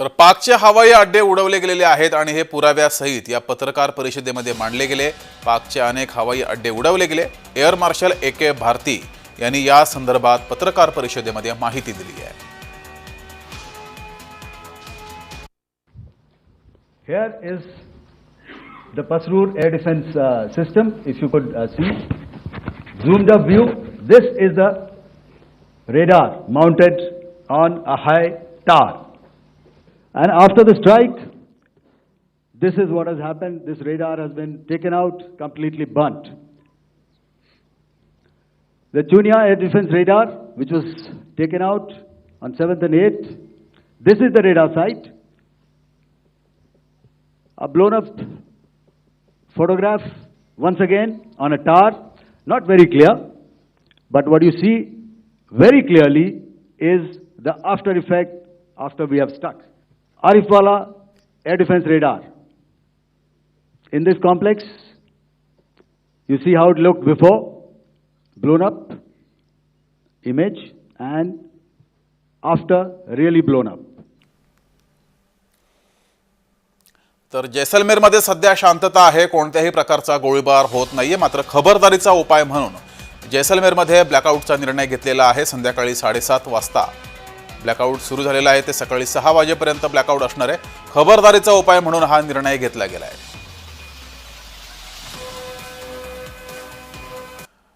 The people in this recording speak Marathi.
तर पाकचे हवाई अड्डे उडवले गेलेले आहेत आणि हे पुराव्यासहित या पत्रकार परिषदेमध्ये मांडले गेले पाकचे अनेक हवाई अड्डे उडवले गेले air marshal A K Bharti यांनी या संदर्भात पत्रकार परिषदेमध्ये माहिती दिली आहे Here is the Pasrur air defense uh, system, if you could uh, see. Zoomed up view, this is the radar mounted on a high tower. And after the strike, this is what has happened. This radar has been taken out, completely burnt. The Chunia air defense radar, which was taken out on 7th and 8th, this is the radar site a blown up photograph once again on a tower, not very clear, but what you see very clearly is the after effect after we have stuck. Arifwala air defense radar. In this complex, you see how it looked before, blown up image, and after really blown up. तर जैसलमेरमध्ये सध्या शांतता आहे कोणत्याही प्रकारचा गोळीबार होत नाहीये मात्र खबरदारीचा उपाय म्हणून जैसलमेरमध्ये ब्लॅकआउटचा निर्णय घेतलेला आहे संध्याकाळी साडेसात वाजता ब्लॅकआउट सुरू झालेला आहे. ते सकाळी सहा वाजेपर्यंत ब्लॅकआउट असणार आहे. खबरदारीचा उपाय म्हणून हा निर्णय घेतला गेला आहे.